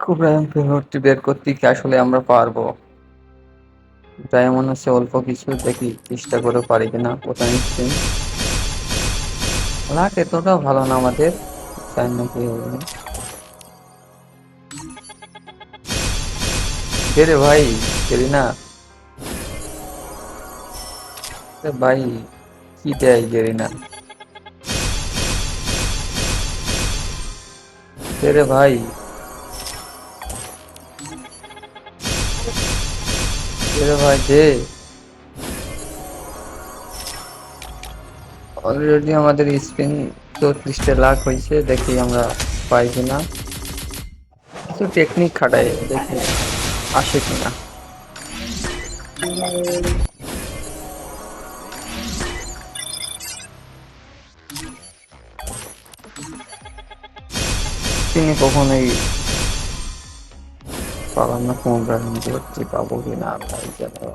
খুব মুহূর্তে বের করতে কি আসলে আমরা পারব। তাই মনে হচ্ছে অল্প কিছু দেখি, চেষ্টা করে পারি কিনা কোথায় নিচ্ছি লাখ, এতটাও ভালো না আমাদের। চাই না রে ভাই? কেরি না? ভাই, কি দেয় গেরি না রে ভাই? রে ভাই দে। অলরেডি আমাদের স্পিন চৌত্রিশটা লাখ হয়েছে, দেখি আমরা পাই কিনা। কিছু টেকনিক খাটাই, দেখি আসে কিনা। তিনি কখনোই পালাম না কোমরা পারছি পাবো কিনা ভাই জানো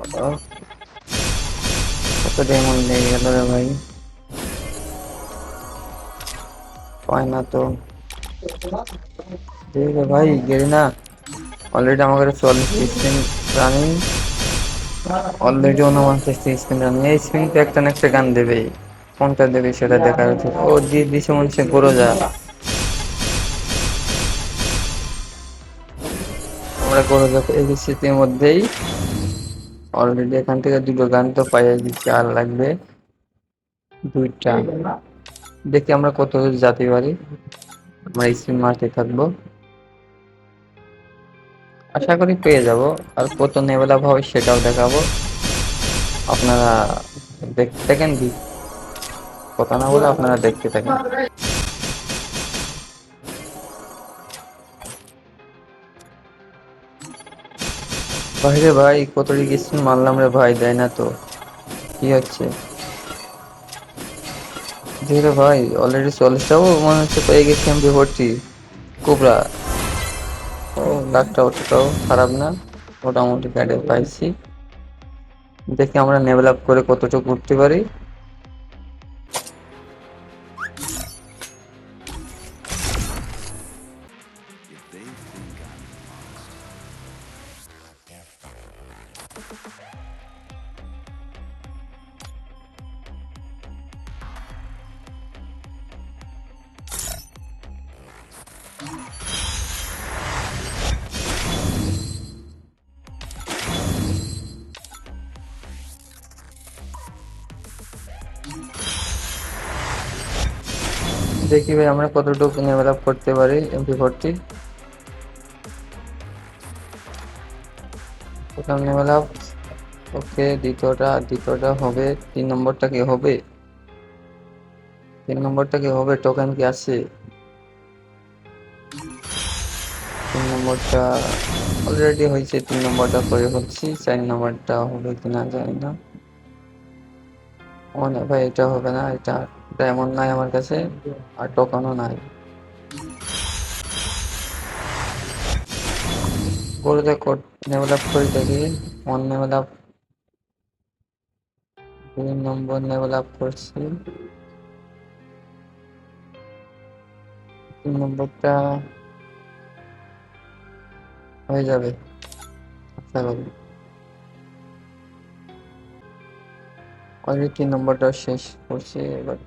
কত ডায়মন্ড লেগে গেল রে ভাই। পায় না তো। ঠিক আছে ভাই, গেলি না? অলরেডি আমার কাছে চল্লিশ স্পিন রানিং অলরেডি উনপঞ্চাশ স্পিন রানিং এই স্পিন তো একটা না একটা গান দেবে। কোনটা দেবে সেটা দেখার ও দিয়ে দিছে মনে হচ্ছে যা যা পেয়ে ইতিমধ্যেই অলরেডি এখান থেকে দুটো গান তো পাইয়ে দিচ্ছি আর লাগবে, দুইটা। দেখি আমরা কত দূর যেতে পারি, আমরা স্পিন মারতে থাকব। আশা করি পেয়ে যাব, আর কত নেবেলা হবে সেটাও দেখাবো। আপনারা দেখতে থাকেন কি, কথা না বলে আপনারা দেখতে থাকেন। ভাই রে ভাই, কত রিগেশন মারলাম রে ভাই, দেয় না তো। কি হচ্ছে? ধীরে ভাই অলরেডি চল্লিশটাও মনে হচ্ছে পেয়ে গেছি আমি ভর্তি। কোবরা। ও, লাখটা অতটাও খারাপ না, মোটামুটি গাড়ি পাইছি। দেখি আমরা নেভেল আপ করে কতটুকু উঠতে পারি। দেখি ভাই, আমরা কতটুকু লেভেল আপ করতে পারি এমপি ফোরটি প্রথম লেভেল আপ ওকে, দ্বিতীয়টা দ্বিতীয়টা হবে। তিন নম্বরটা কি হবে? তিন নম্বরটা কি হবে? টোকেন কি আছে? তিন নম্বরটা অলরেডি হয়েছে, তিন নম্বরটা করে ফেলছি চার নম্বরটা হবে কিনা জানি না। ও না, ভাই, এটা হবে না, এটা ডায়মন্ড নাই আমার কাছে, আর টোকনও নাই। দেখো লেভেল আপ করে দেখি। ওয়ান আপ দুই নম্বর লেভেল আপ করছি। তিন নম্বরটা হয়ে যাবে। আশা তিন নম্বরটা শেষ করছি এবার।